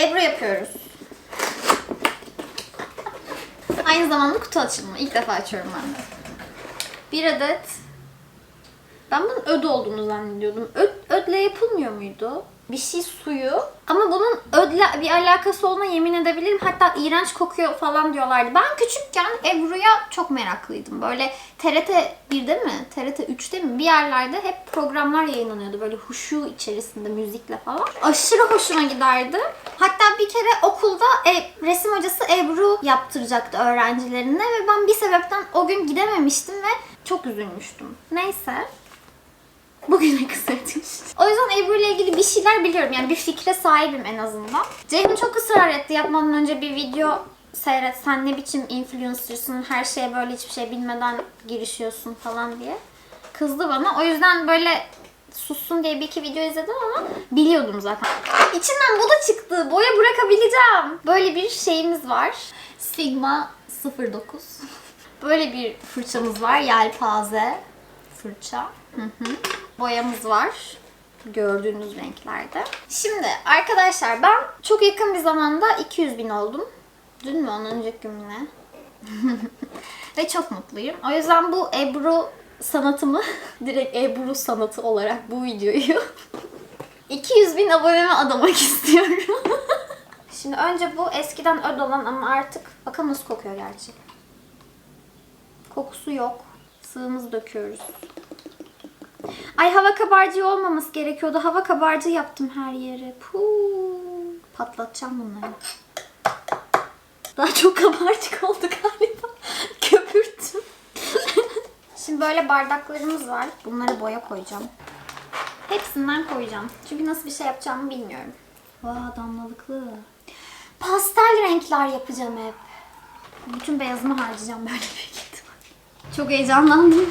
Ebru yapıyoruz. Aynı zamanda kutu açılımı. İlk defa açıyorum ben de. Bir adet. Ben bunun öd olduğunu zannediyordum. Öd, ödle yapılmıyor muydu? Bir şey suyu. Ama bunun ödle bir alakası olduğuna yemin edebilirim. Hatta iğrenç kokuyor falan diyorlardı. Ben küçükken Ebru'ya çok meraklıydım. Böyle TRT 1'de mi? TRT 3'te mi? Bir yerlerde hep programlar yayınlanıyordu. Böyle huşu içerisinde müzikle falan. Aşırı hoşuma giderdi. Hatta bir kere okulda e, resim hocası Ebru yaptıracaktı öğrencilerine ve ben bir sebepten o gün gidememiştim ve çok üzülmüştüm. Neyse. Bugüne kısmetmiş. O yüzden Ebru ile ilgili bir şeyler biliyorum. Yani bir fikre sahibim en azından. Ceyhun çok ısrar etti yapmadan önce bir video seyret. Sen ne biçim influencer'sın, her şeye böyle hiçbir şey bilmeden girişiyorsun falan diye. Kızdı bana. O yüzden böyle sussun diye bir iki video izledim ama biliyordum zaten. İçinden bu da çıktı. Boya bırakabileceğim. Böyle bir şeyimiz var. Sigma 09. Böyle bir fırçamız var. Yelpaze fırça. Hı hı. Boyamız var. Gördüğünüz renklerde. Şimdi arkadaşlar ben çok yakın bir zamanda 200 bin oldum. Dün mü ondan önceki gün? Ve çok mutluyum. O yüzden bu Ebru sanatımı direkt Ebru sanatı olarak bu videoyu 200 bin aboneme adamak istiyorum. Şimdi önce bu eskiden öd olan ama artık bakalım nasıl kokuyor gerçi. Kokusu yok. Sığımızı döküyoruz. Ay hava kabarcığı olmaması gerekiyordu. Hava kabarcığı yaptım her yere. Puu. Patlatacağım bunları. Daha çok kabarcık oldu galiba. Köpürttüm. Şimdi böyle bardaklarımız var. Bunlara boya koyacağım. Hepsinden koyacağım. Çünkü nasıl bir şey yapacağımı bilmiyorum. Vaa damlalıklı. Pastel renkler yapacağım hep. Bütün beyazımı harcayacağım böyle büyük ihtimal. Çok heyecanlandım.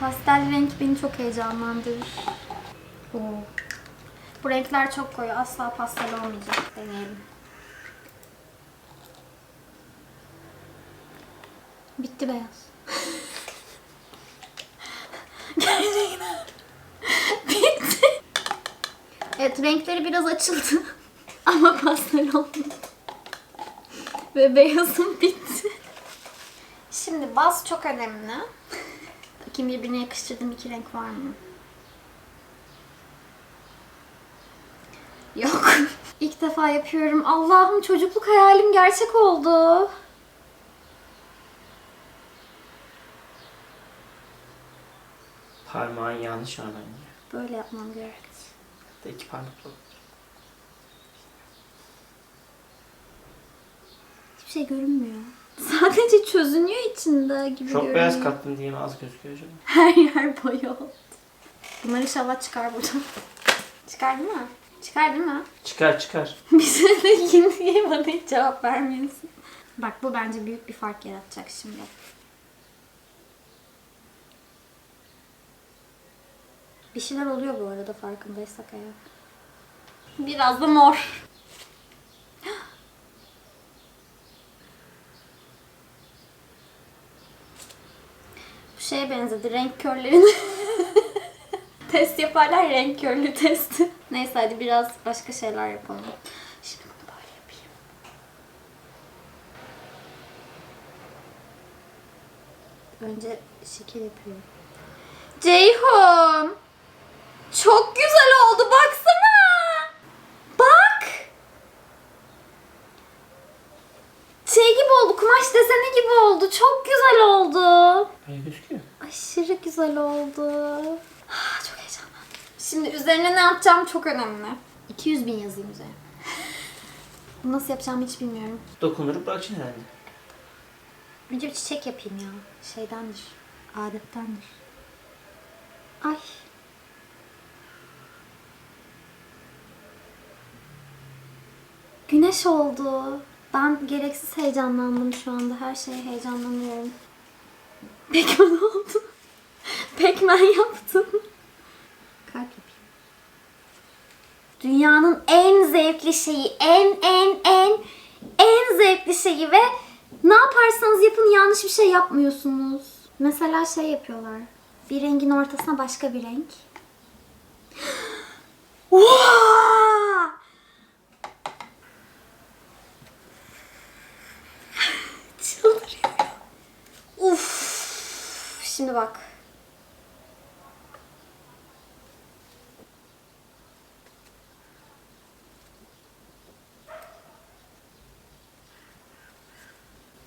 Pastel renk beni çok heyecanlandırır. Oo. Bu renkler çok koyu. Asla pastel olmayacak. Deneyelim. Bitti beyaz. Gerçekten. Bitti. Evet renkleri biraz açıldı. Ama pastel olmadı. Ve beyazım bitti. Şimdi baz çok önemli. Bakayım birbirine yakıştırdığım iki renk var mı? Yok. İlk defa yapıyorum. Allah'ım çocukluk hayalim gerçek oldu. Parmağın yanlış bence. Böyle yapmam gerek. Hatta iki parmakla. Hiçbir şey görünmüyor. Sadece çözünüyor içinde gibi Çok görünüyor. beyaz kattın diye mi az gözüküyor acaba? Her yer boya oldu. Bunlar inşallah çıkar buradan. Çıkar değil mi? Çıkar değil mi? Çıkar çıkar. Bir söyleyeyim diye bana hiç cevap vermiyorsun. Bak bu bence büyük bir fark yaratacak şimdi. Bir şeyler oluyor bu arada farkındaysak eğer. Biraz da mor. Şeye benzedi. Renk körlerini test yaparlar renk körlüğü testi. Neyse hadi biraz başka şeyler yapalım. Şimdi bunu böyle yapayım. Önce şekil yapıyorum. Ceyhun! Çok güzel oldu baksana! Bak! Şey gibi oldu, kumaş deseni gibi oldu. Çok güzel oldu. Gözüküyor. Aşırı güzel oldu. Ah, Çok heyecanlandım. Şimdi üzerine ne yapacağım çok önemli. 200 bin yazayım üzerine. Bunu Nasıl yapacağımı hiç bilmiyorum. Dokunurup bırakacaksın herhalde. Önce bir çiçek yapayım ya. Şeydendir. Adettendir. Ay. Güneş oldu. Ben gereksiz heyecanlandım şu anda. Her şeye heyecanlanıyorum. Pekmen oldu. Pekmen yaptım. Kalp yapayım. Dünyanın en zevkli şeyi, en en en en zevkli şeyi ve ne yaparsanız yapın yanlış bir şey yapmıyorsunuz. Mesela şey yapıyorlar. Bir rengin ortasına başka bir renk. Çıldırıyorum. Uf. Hadi bak.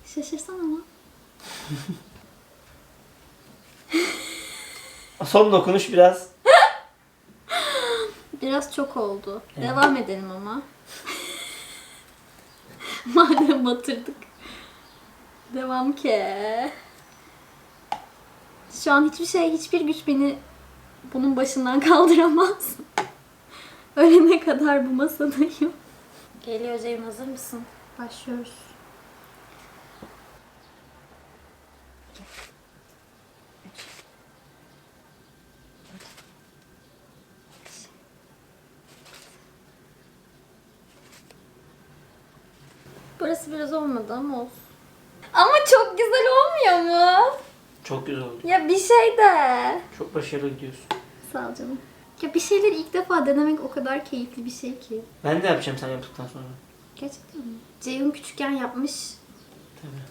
Şaşırsan ama. Son dokunuş biraz. Biraz çok oldu. Evet. Devam edelim ama. Madem batırdık. Devam ki. Şu an hiçbir şey, hiçbir güç beni bunun başından kaldıramaz. Ölene kadar bu masadayım. Geliyor Ceyhun hazır mısın? Başlıyoruz. Burası biraz olmadı ama olsun. Ama çok güzel olmuyor mu? Çok güzel oldu. Ya bir şey de. Çok başarılı gidiyorsun. Sağ ol canım. Ya bir şeyleri ilk defa denemek o kadar keyifli bir şey ki. Ben de yapacağım sen yaptıktan sonra. Gerçekten mi? Ceyhun küçükken yapmış. Tabii.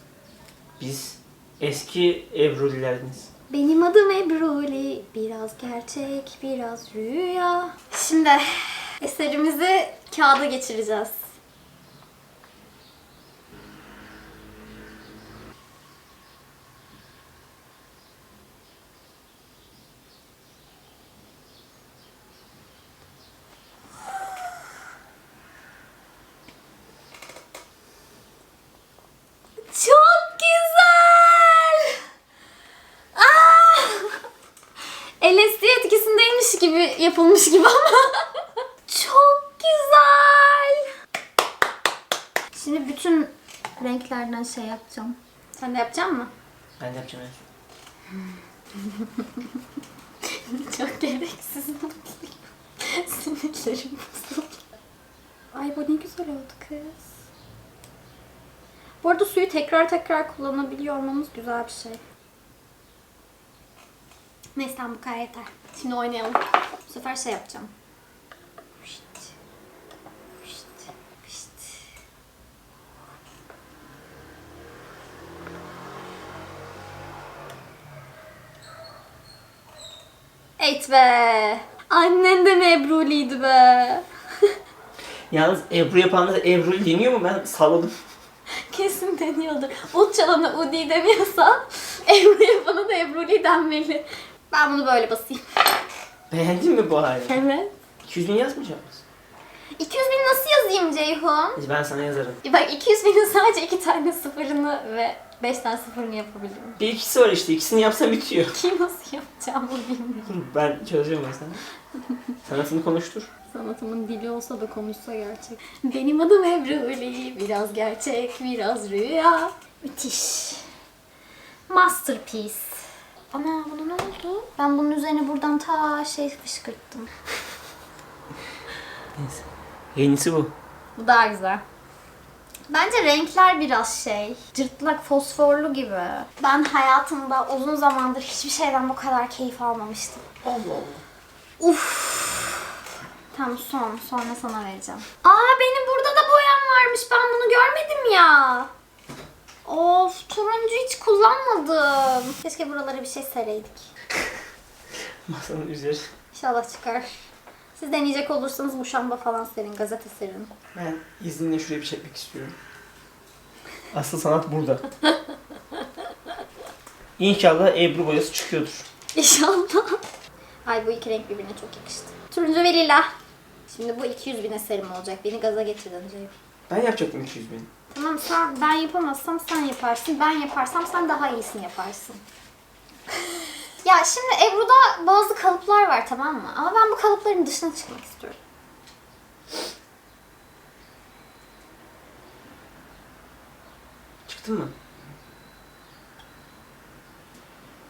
Biz eski Evrulilerdiniz. Benim adım Ebruli. Biraz gerçek, biraz rüya. Şimdi eserimizi kağıda geçireceğiz. Çok güzel. Aa! LSD etkisindeymiş gibi yapılmış gibi ama çok güzel. Şimdi bütün renklerden şey yapacağım. Sen de yapacak mı? Ben de yapacağım son. Çok gereksiz Sinirlerim bozuldu. Ay bu ne güzel oldu kız. Bu arada suyu tekrar tekrar kullanabiliyor olmamız güzel bir şey. Neyse tamam bu kadar yeter. Şimdi oynayalım. Bu sefer şey yapacağım. Pişt. Pişt. Pişt. Evet be. Annen de mi Ebru'liydi be? Yalnız Ebru yapanlar Evrul deniyor mu? Ben salladım. Kesin deniyordur. Ut çalana Udi demiyorsa Ebru yapana da Ebruli denmeli. Ben bunu böyle basayım. Beğendin mi bu hali? Evet. 200 bin yazmayacak mısın? 200 bin nasıl yazayım Ceyhun? Ben sana yazarım. Bak 200 binin sadece iki tane sıfırını ve 5 tane sıfırını yapabilirim. Bir ikisi var işte. İkisini yapsam bitiyor. Ki nasıl yapacağımı bilmiyorum. Ben çözeceğim o yüzden. Sanatını konuştur. Sanatımın dili olsa da konuşsa gerçek. Benim adım Ebruli. Biraz gerçek, biraz rüya. Müthiş. Masterpiece. Ana buna ne oldu? Ben bunun üzerine buradan ta şey fışkırttım. Neyse. Yenisi bu. Bu daha güzel. Bence renkler biraz şey, cırtlak fosforlu gibi. Ben hayatımda uzun zamandır hiçbir şeyden bu kadar keyif almamıştım. Allah Allah. Uf. Tamam son. Sonra sana vereceğim. Aa benim burada da boyam varmış. Ben bunu görmedim ya. Of turuncu hiç kullanmadım. Keşke buralara bir şey sereydik. Masanın üzeri. İnşallah çıkar. Siz deneyecek olursanız muşamba falan serin, gazete serin. Ben izninle şuraya bir çekmek istiyorum. Asıl sanat burada. İnşallah Ebru boyası çıkıyordur. İnşallah. Ay bu iki renk birbirine çok yakıştı. Turuncu ve lila. Şimdi bu 200 bin eserim olacak. Beni gaza getirdin Ceyhun. Ben yapacaktım 200 bin. Tamam sen ben yapamazsam sen yaparsın. Ben yaparsam sen daha iyisini yaparsın. ya şimdi Ebru'da bazı kalıplar var tamam mı? Ama ben bu kalıpların dışına çıkmak istiyorum. Çıktın mı?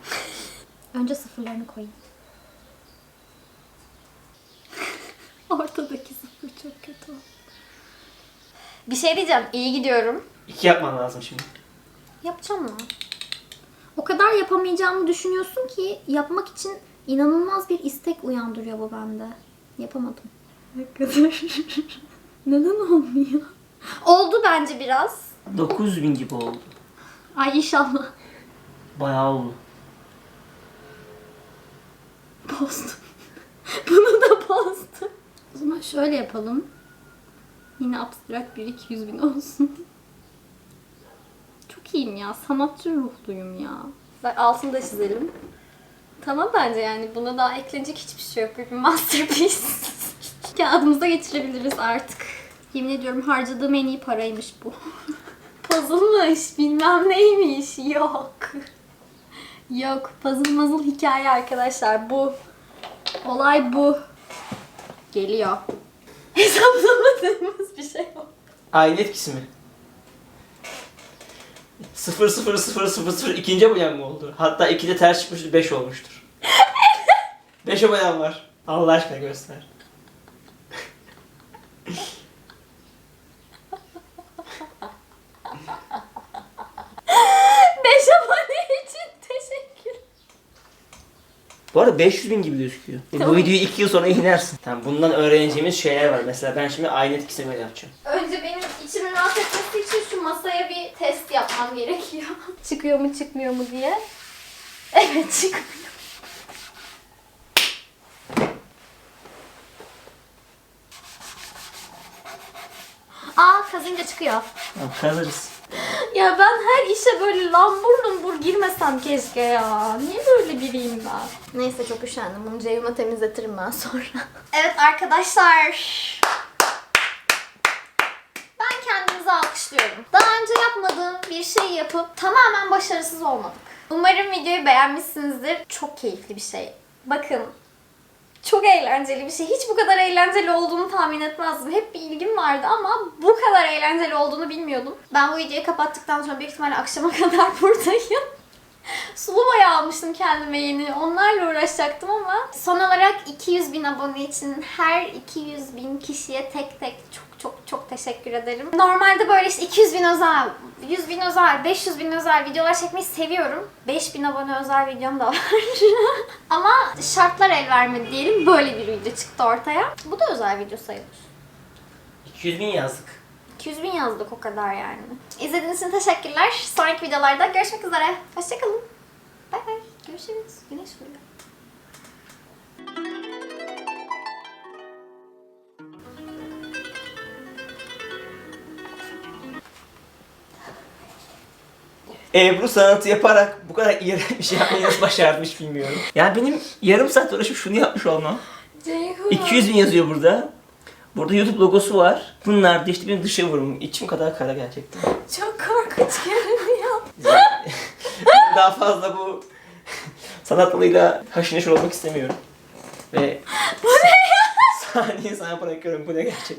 Önce sıfırlarını koyayım. Ortadaki sıfır çok kötü oldu. Bir şey diyeceğim. İyi gidiyorum. İki yapman lazım şimdi. Yapacağım mı? O kadar yapamayacağımı düşünüyorsun ki yapmak için inanılmaz bir istek uyandırıyor bu bende. Yapamadım. Ne kadar? Neden olmuyor? Oldu bence biraz. 900 bin gibi oldu. Ay inşallah. Bayağı oldu. bozdum. Bunu da bozdum. O zaman şöyle yapalım. Yine abstrakt bir 200 bin olsun. Çok iyiyim ya. Sanatçı ruhluyum ya. Bak altını da çizelim. Tamam bence yani buna daha eklenecek hiçbir şey yok. Bir masterpiece. Kağıdımıza geçirebiliriz artık. Yemin ediyorum harcadığım en iyi paraymış bu. Puzzle'mış, bilmem neymiş. Yok. Yok. Puzzle mazıl hikaye arkadaşlar. Bu. Olay bu. Geliyor. Hesaplamadığımız bir şey yok. Aynı etkisi mi? 0 0 0 0 0 ikinci abonem mi oldu? Hatta 2'de ters çıkmıştır 5 olmuştur. 5 abonem var. Allah aşkına göster. Beş abone için teşekkür. Bu arada 500 bin gibi gözüküyor. Tamam. Bu videoyu 2 yıl sonra inersin. Tamam bundan öğreneceğimiz şeyler var. Mesela ben şimdi aynı etkisini böyle yapacağım. Önce benim içimin rahat etmesi için şu masaya bir test yapmam gerekiyor. Çıkıyor mu çıkmıyor mu diye. Evet çıkmıyor. Aa kazınca çıkıyor. Tamam kazarız. Ya ben her işe böyle lambur lumbur girmesem keşke ya. Niye böyle biriyim ben? Neyse çok üşendim. Bunu Ceyhun'a temizletirim ben sonra. evet arkadaşlar. Ben kendimizi alkışlıyorum. Daha önce yapmadığım bir şey yapıp tamamen başarısız olmadık. Umarım videoyu beğenmişsinizdir. Çok keyifli bir şey. Bakın çok eğlenceli bir şey. Hiç bu kadar eğlenceli olduğunu tahmin etmezdim. Hep bir ilgim vardı ama bu kadar eğlenceli olduğunu bilmiyordum. Ben bu videoyu kapattıktan sonra büyük ihtimalle akşama kadar buradayım. Sulu boya almıştım kendime yeni. Onlarla uğraşacaktım ama son olarak 200 bin abone için her 200 bin kişiye tek tek çok çok çok teşekkür ederim. Normalde böyle işte 200 bin özel, 100 bin özel, 500 bin özel videolar çekmeyi seviyorum. 5000 abone özel videom da var. ama şartlar el vermedi diyelim. Böyle bir video çıktı ortaya. Bu da özel video sayılır. 200 bin yazdık. 200 bin yazdık o kadar yani. İzlediğiniz için teşekkürler. Sonraki videolarda görüşmek üzere. Hoşçakalın. Bay bay. Görüşürüz. Güneş vuruyor. Ebru sanatı yaparak bu kadar iğrenç bir şey yapmayı nasıl başarmış bilmiyorum. Yani benim yarım saat uğraşıp şunu yapmış olmam. Ceyhun. 200 bin yazıyor burada. Burada YouTube logosu var. Bunlar da işte benim dışa vurum. İçim kadar kara gerçekten. Çok korkunç görünüyor. Daha fazla bu sanat dalıyla haşır neşir olmak istemiyorum. Ve Bu ne ya? saniye sana bırakıyorum. Bu ne gerçek?